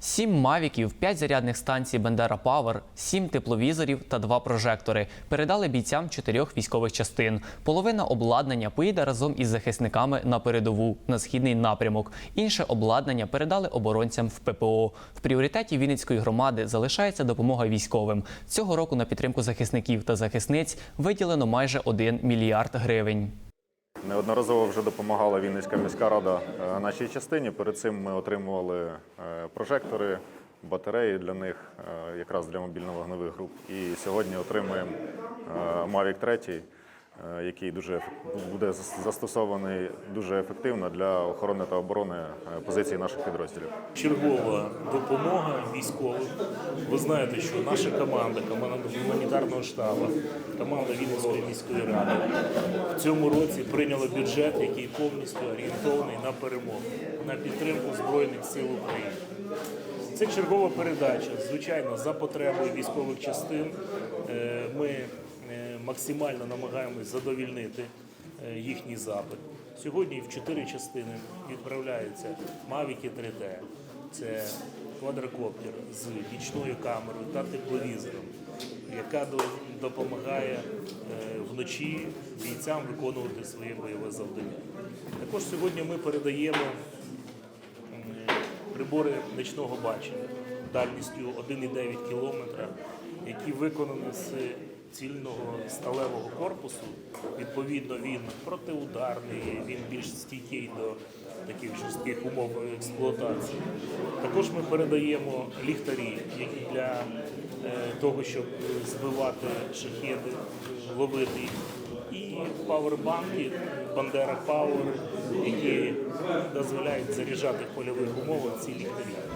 Сім мавіків, п'ять зарядних станцій Бендера Павер, сім тепловізорів та два прожектори передали бійцям чотирьох військових частин. Половина обладнання поїде разом із захисниками на передову на східний напрямок. Інше обладнання передали оборонцям в ППО. В пріоритеті Вінницької громади залишається допомога військовим. Цього року на підтримку захисників та захисниць виділено майже 1 мільярд гривень. Неодноразово вже допомагала Вінницька міська рада е, нашій частині. Перед цим ми отримували е, прожектори, батареї для них, е, якраз для мобільно-вогневих груп. І сьогодні отримуємо Mavic 3, е, який дуже буде застосований дуже ефективно для охорони та оборони е, позицій наших підрозділів. чергова допомога військовим. Ви знаєте, що наша команда, команда гуманітарного штабу, команда Вінницької міської ради в цьому році прийняла бюджет, який повністю орієнтований на перемогу, на підтримку Збройних сил України. Це чергова передача. Звичайно, за потребою військових частин е, ми е, максимально намагаємось задовільнити е, їхній запит. Сьогодні в чотири частини відправляються Мавіки 3D. Це квадрокоптер з нічною камерою та тепловізором, яка допомагає е, вночі бійцям виконувати своє бойове завдання. Також сьогодні ми передаємо прибори нічного бачення дальністю 1,9 кілометра, які виконані з цільного сталевого корпусу. Відповідно, він протиударний, він більш стійкий до таких жорстких умов експлуатації. Також ми передаємо ліхтарі, які для е, того, щоб збивати шахеди, ловити їх. І павербанки Бандера Power, які дозволяють заряджати в польових умовах ці ліхтарі.